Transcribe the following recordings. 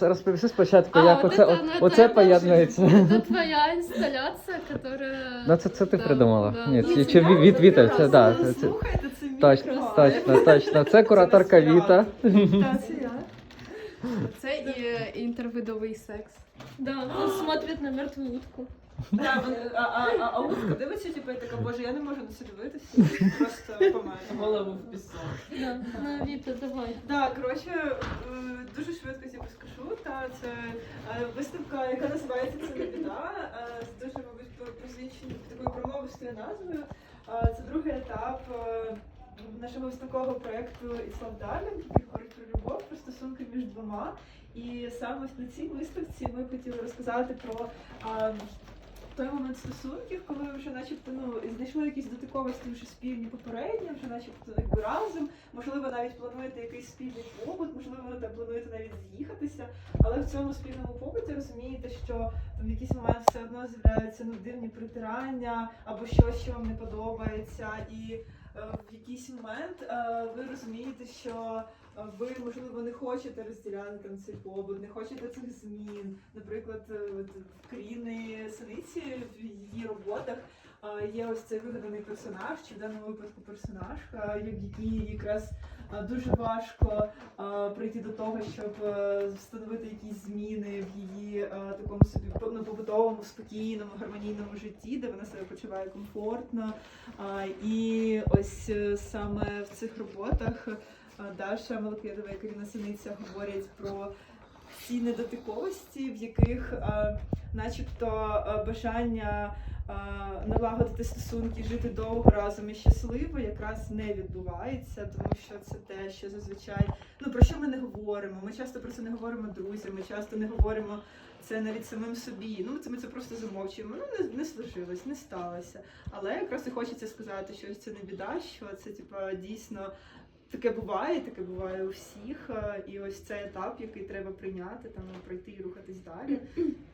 Розповісти спочатку, А, як от оце, это, о- ну, это оце я поєднується. тоже- Это твоя инсталляция, которая... Ну це, це ти Да, придумала. да, Ні, да. чи, чи від, від Віта, це, да, це, це, Слухайте, це мій точно, клас. точно, точно. Це кураторка Це Віта. Та, це я. Це і інтервидовий секс. Да, он смотрит на мертвую утку. Да, а, а, а, а утка дивиться, типу, і така, боже, я не можу на це дивитися. Просто помер. Голову в пісок. Да, на Вита, давай. Так, коротше, е, дуже швидко типу, скажу. Та це е, виставка, яка називається Це не біда, е, з дуже, мабуть, по- такою промовистою назвою. Е, Це другий етап е, нашого виставкового проєкту Іслам Дарлінг, який говорить про любов, про стосунки між двома. І саме на цій виставці ми хотіли розказати про. е, той момент стосунків, коли ви вже начебто ну знайшли якісь дотиковості вже спільні попередні, вже начебто якби разом, можливо, навіть плануєте якийсь спільний побут, можливо, там плануєте навіть з'їхатися, але в цьому спільному побуті розумієте, що в якийсь момент все одно з'являються ну, дивні притирання або щось, що вам не подобається, і е, в якийсь момент е, ви розумієте, що ви можливо не хочете розділяти там цей побут, не хочете цих змін. Наприклад, е, в Кріни Синиці в її роботах е, є ось цей вигаданий персонаж, чи в даному випадку персонажка, в якій якраз е, дуже важко е, прийти до того, щоб е, встановити якісь зміни в її е, такому собі ну, побутовому, спокійному, гармонійному житті, де вона себе почуває комфортно. І ось е, саме в цих роботах е, Даша Малоквєдова і Каріна Синиця говорять про ці недотиковості, в яких начебто бажання налагодити стосунки, жити довго разом і щасливо якраз не відбувається, тому що це те, що зазвичай ну про що ми не говоримо. Ми часто про це не говоримо друзям, ми часто не говоримо це навіть самим собі. Ну це ми це просто замовчуємо. Ну не, не сложилось, не сталося. Але якраз і хочеться сказати, що це не біда, що це типа дійсно. Таке буває, таке буває у всіх, е, і ось цей етап, який треба прийняти, там пройти і рухатись далі.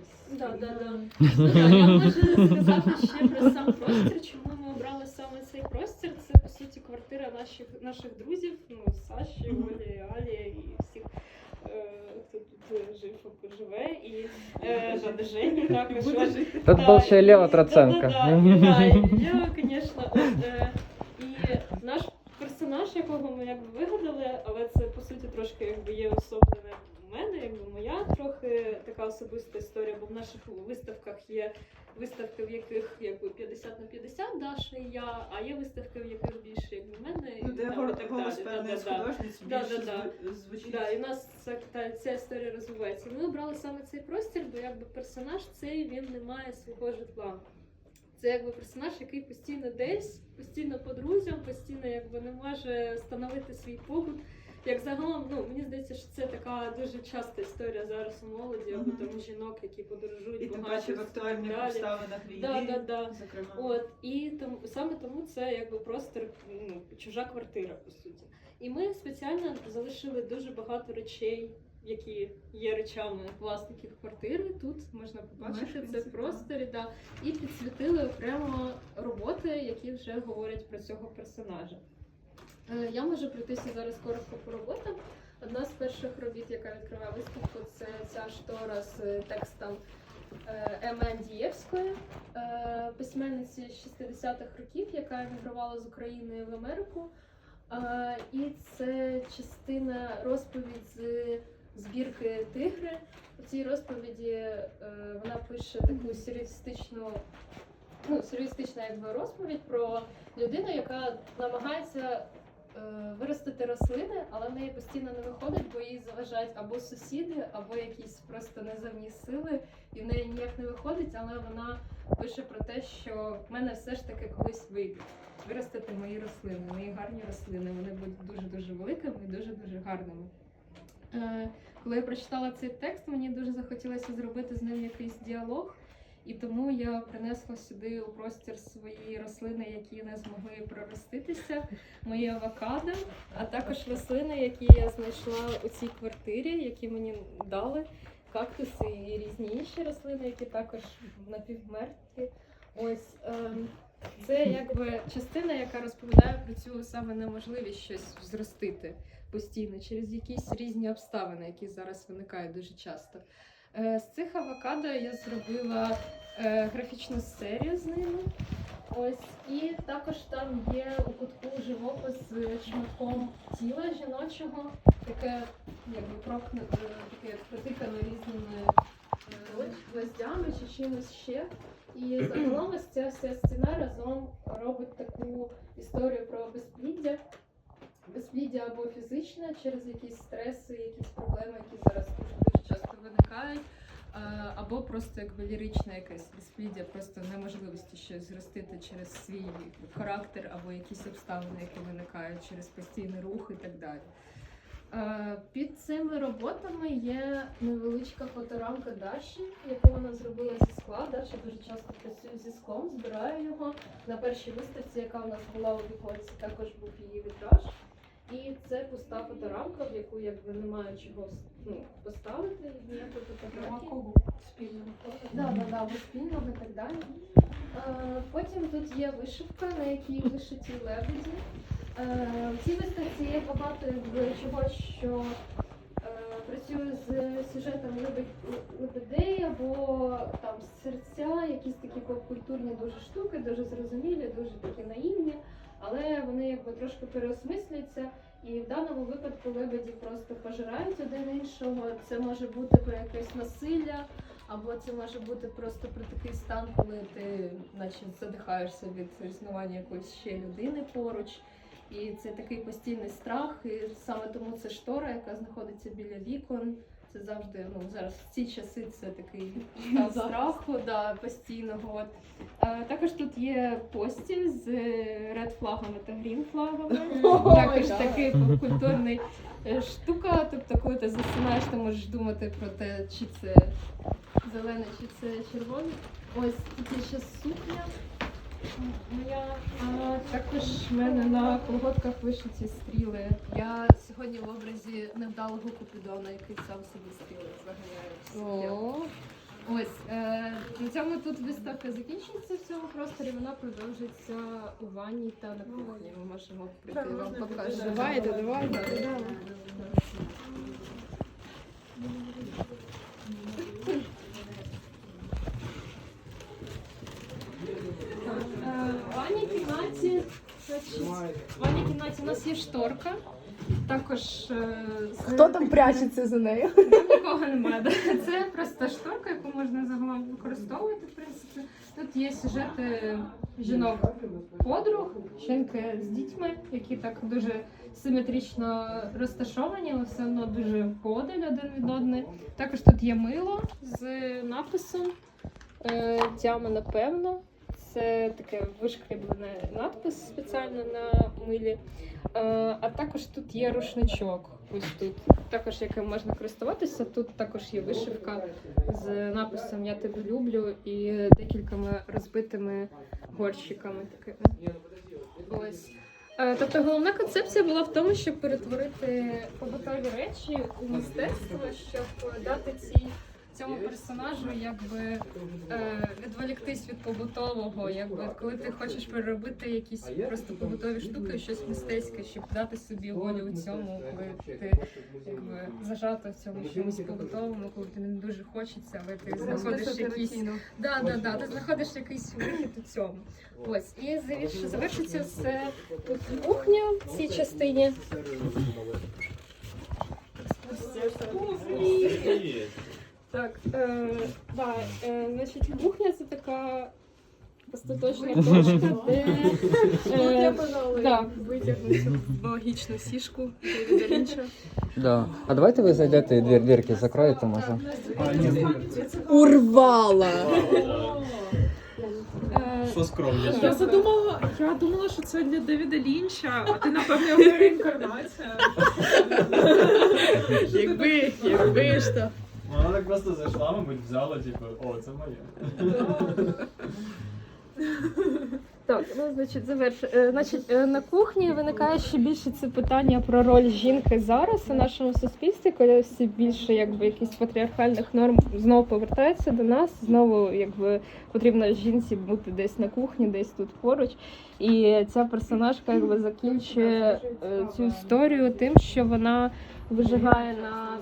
Ось. Да, да, да. Ну, да, Я можу сказати ще про сам простір, чому ми обрали саме цей простір. Це по суті квартира наших наших друзів, ну Саші, Олі, Алі і всіх. е, Хто тут жив живе, і е, да, Жені також. Жити. Тут і- Лео Троценко. Да, да, да, і Лео, звісно. от, е, І наш персонаж, якого ми якби вигадали, але це по суті трошки якби є особливе у мене, якби моя трохи така особиста історія, бо в наших виставках є виставки, в яких якби 50 на 50 Даша і я, а є виставки, в яких більше якби в мене і Ну, де там, і так голос далі. певної Да-да-да. художниць Да, більше да, да. зв- звучить. Да, і у нас ця, та, ця історія розвивається. Ми обрали саме цей простір, бо якби персонаж цей він не має свого житла. Це якби персонаж, який постійно десь, постійно по друзям, постійно якби не може встановити свій побут. Як загалом, ну мені здається, що це така дуже часта історія зараз у молоді, або там жінок, які подорожують І тим паче в актуальних обставинах війни, Да, да, да. зокрема. От і тому саме тому це якби простір, ну, чужа квартира, по суті. І ми спеціально залишили дуже багато речей, які є речами власників квартири. Тут можна побачити це в просторі, да. і підсвітили окремо роботи, які вже говорять про цього персонажа. Е, Я можу пройтися зараз коротко по роботам. Одна з перших робіт, яка відкриває виставку, це ця штора з текстом е, М.Н. Дієвської, е, письменниці 60-х років, яка емігрувала з України в Америку. Е, І це частина розповідь з збірки Тигри. У цій розповіді е, вона пише таку сюрреалістичну, ну, сюрреалістична якби розповідь про людину, яка намагається е, виростити рослини, але в неї постійно не виходить, бо їй заважають або сусіди, або якісь просто неземні сили, і в неї ніяк не виходить, але вона пише про те, що в мене все ж таки колись вийде виростити мої рослини, мої гарні рослини. Вони будуть дуже дуже великими і дуже дуже гарними. Е, коли я прочитала цей текст, мені дуже захотілося зробити з ним якийсь діалог. І тому я принесла сюди у простір свої рослини, які не змогли пророститися, мої авокадо, а також рослини, які я знайшла у цій квартирі, які мені дали, кактуси і різні інші рослини, які також напівмертві. Ось ем, Це якби частина, яка розповідає про цю саме неможливість щось зростити постійно через якісь різні обставини, які зараз виникають дуже часто. Е, З цих авокадо я зробила е, графічну серію з ними. Ось, і також там є у кутку живопис з шматком тіла жіночого, яке якби прокне, е, таке протикане різними е, гвоздями чи чимось ще. І загалом ось ця вся стіна разом робить таку історію про безпліддя. Безпліддя або фізичне через якісь стреси, якісь проблеми, які зараз дуже часто виникають. Або просто якби ліричне якесь безпліддя, просто неможливості щось зростити через свій характер або якісь обставини, які виникають через постійний рух і так далі. Е, Під цими роботами є невеличка фоторамка Даші, яку вона зробила зі скла. Даша дуже часто працює зі склом, збирає його. На першій виставці, яка у нас була у віконці, також був її вітраж. І це пуста фоторамка, в яку якби немає чого ну, поставити, ніякої фотографії. спільного. Да, да, да, спільного і так далі. Е, Потім тут є вишивка, на якій вишиті лебеді. Е, В цій виставці є багато чого, що е, працює з сюжетом лебедь- лебедей або там серця, якісь такі попкультурні дуже штуки, дуже зрозумілі, дуже такі наївні, але вони якби трошки переосмислюються. І в даному випадку лебеді просто пожирають один іншого. Це може бути про якесь насилля, або це може бути просто про такий стан, коли ти наче задихаєшся від існування якоїсь ще людини поруч. І це такий постійний страх, і саме тому це штора, яка знаходиться біля вікон. Це завжди, ну зараз в ці часи це такий стан страху, да, постійного. От. Е, також тут є постіль з ред флагами та грін флагами. Також такий культурний е, штука. Тобто, коли ти засинаєш, ти можеш думати про те, чи це зелене, чи це червоне. Ось тут є ще сукня. Моя а, також в мене на колготках вишиті стріли. Я сьогодні в образі невдалого купідона, який сам собі стріли загоняє. Ось е, на цьому тут виставка закінчується в цьому просторі. Вона продовжиться у ванні та на кухні. Ми можемо прийти вам покажемо. Давайте, давайте. Е, В ванній кімнаті, значить, в ванній кімнаті у нас є шторка. Також е, з- Хто там прячеться за нею? Там нікого немає. да. Це просто шторка, яку можна загалом використовувати. В принципі, тут є сюжети жінок подруг, жінки з дітьми, які так дуже симетрично розташовані, але все одно дуже подаль один від одної. Також тут є мило з написом е, Тяма, напевно. Це таке вишкріблений надпис спеціально на милі. Е, а також тут є рушничок. Ось тут. Також яким можна користуватися. Тут також є вишивка з написом Я тебе люблю і декількома розбитими горщиками такими. Ось. Е, Тобто головна концепція була в тому, щоб перетворити побутові речі у мистецтво, щоб дати цій цьому персонажу якби е, відволіктись від побутового, якби коли ти хочеш переробити якісь просто побутові штуки, щось мистецьке, щоб дати собі волю у цьому, коли ти якби зажата в цьому чомусь побутовому, коли тобі не дуже хочеться, але ти знаходиш якісь Да, да, да. Ти знаходиш якийсь вихід у цьому. Ось. І завіш- завершиться все тут кухня в цій частині. Так, е, да, е, значить, кухня це така остаточна точка, де е, да, Витягну цю біологічну сішку Девіда Лінча. Да. А давайте ви зайдете і двір дірки закроєте, може. Урвала! е, Що скромніше? Я задумала, я думала, що це для Девіда Лінча, а ти напевно його реінкарнація. Якби, якби ж то. Вона так просто зайшла, мабуть, взяла, типу, о, це моє. Так, ну значить, завершу. Е, Значить, е, на кухні виникає ще більше це питання про роль жінки зараз у нашому суспільстві, коли всі більше якби якісь патріархальних норм знову повертаються до нас. Знову якби потрібно жінці бути десь на кухні, десь тут поруч. І ця персонажка якби закінчує е, цю історію тим, що вона вижигає на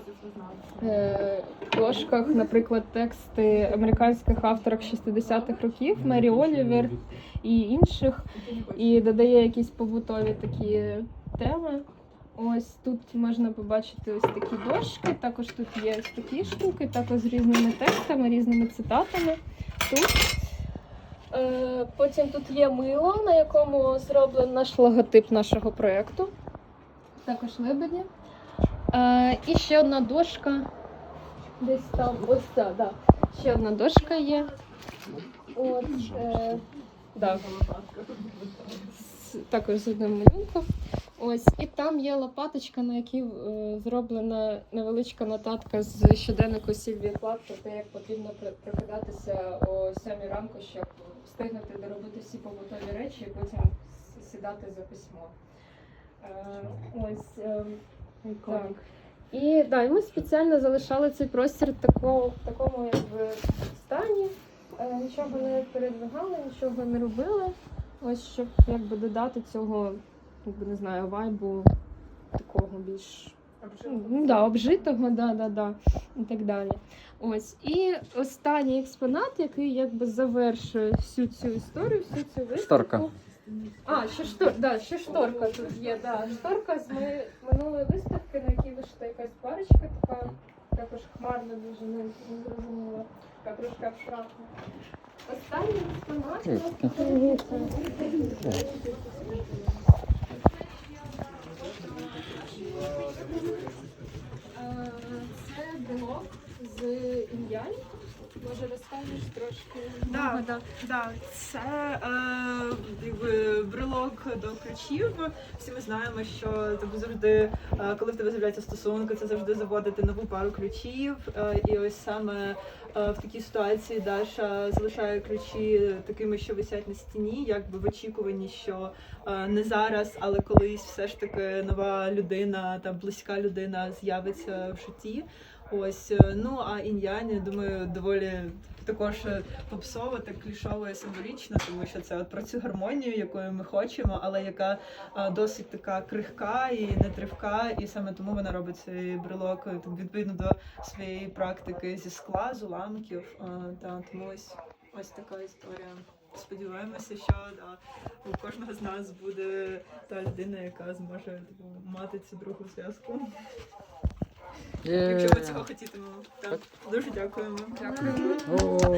е, дошках, наприклад, тексти американських авторок 60-х років Мері Олівер і інших, і додає якісь побутові такі теми. Ось тут можна побачити ось такі дошки. Також тут є ось такі штуки, також з різними текстами, різними цитатами. Тут. Е, потім тут є мило, на якому зроблений наш логотип нашого проєкту. Також лебеді. Е, і ще одна дошка. Десь там, ось ця, да. Ще одна дошка є. От, е, да. Також з одним малюнком. Ось, і там є лопаточка, на якій е, зроблена невеличка нотатка з щоденнику Сільвії Плат про те, як потрібно прокидатися о 7 ранку, щоб встигнути доробити всі побутові речі і потім сідати за письмо. Е, ось. ем, так. І, да, і ми спеціально залишали цей простір такого, в такому якби, стані. Е, нічого не передвигали, нічого не робили. Ось щоб якби додати цього, якби не знаю, вайбу такого більш ну, да, обжитого, да, да, да, і так далі. Ось. І останній експонат, який якби завершує всю цю історію, всю цю виставку. Шторка. А, ще штор, да, ще шторка тут є. Да. Шторка з ми- минулої виставки, на якій вийшла якась парочка, така також хмарна, дуже не, не зрозуміла, така трошки абстрактна. Останній експонат. Е, Це блок з ім'ян. Може розкажеш трошки? Да, да. Да, це е, якби брелок до ключів. Всі ми знаємо, що тобі завжди, е, коли в тебе з'являються стосунки, це завжди заводити нову пару ключів. Е, і ось саме е, в такій ситуації Даша залишає ключі такими, що висять на стіні, якби в очікуванні, що е, не зараз, але колись все ж таки нова людина та близька людина з'явиться в житті. Ось е, ну а я думаю, доволі також е, попсово, так клішово і символічно, тому що це от про цю гармонію, якою ми хочемо, але яка досить така крихка і нетривка, і саме тому вона робить цей брелок е, відповідно до своєї практики зі скла, з уламків. Та тому ось ось така історія. Сподіваємося, що да, у кожного з нас буде та людина, яка зможе типу, мати цю другу зв'язку. Якщо ви цього хотітимемо. Так, дуже дякуємо. Дякую. О,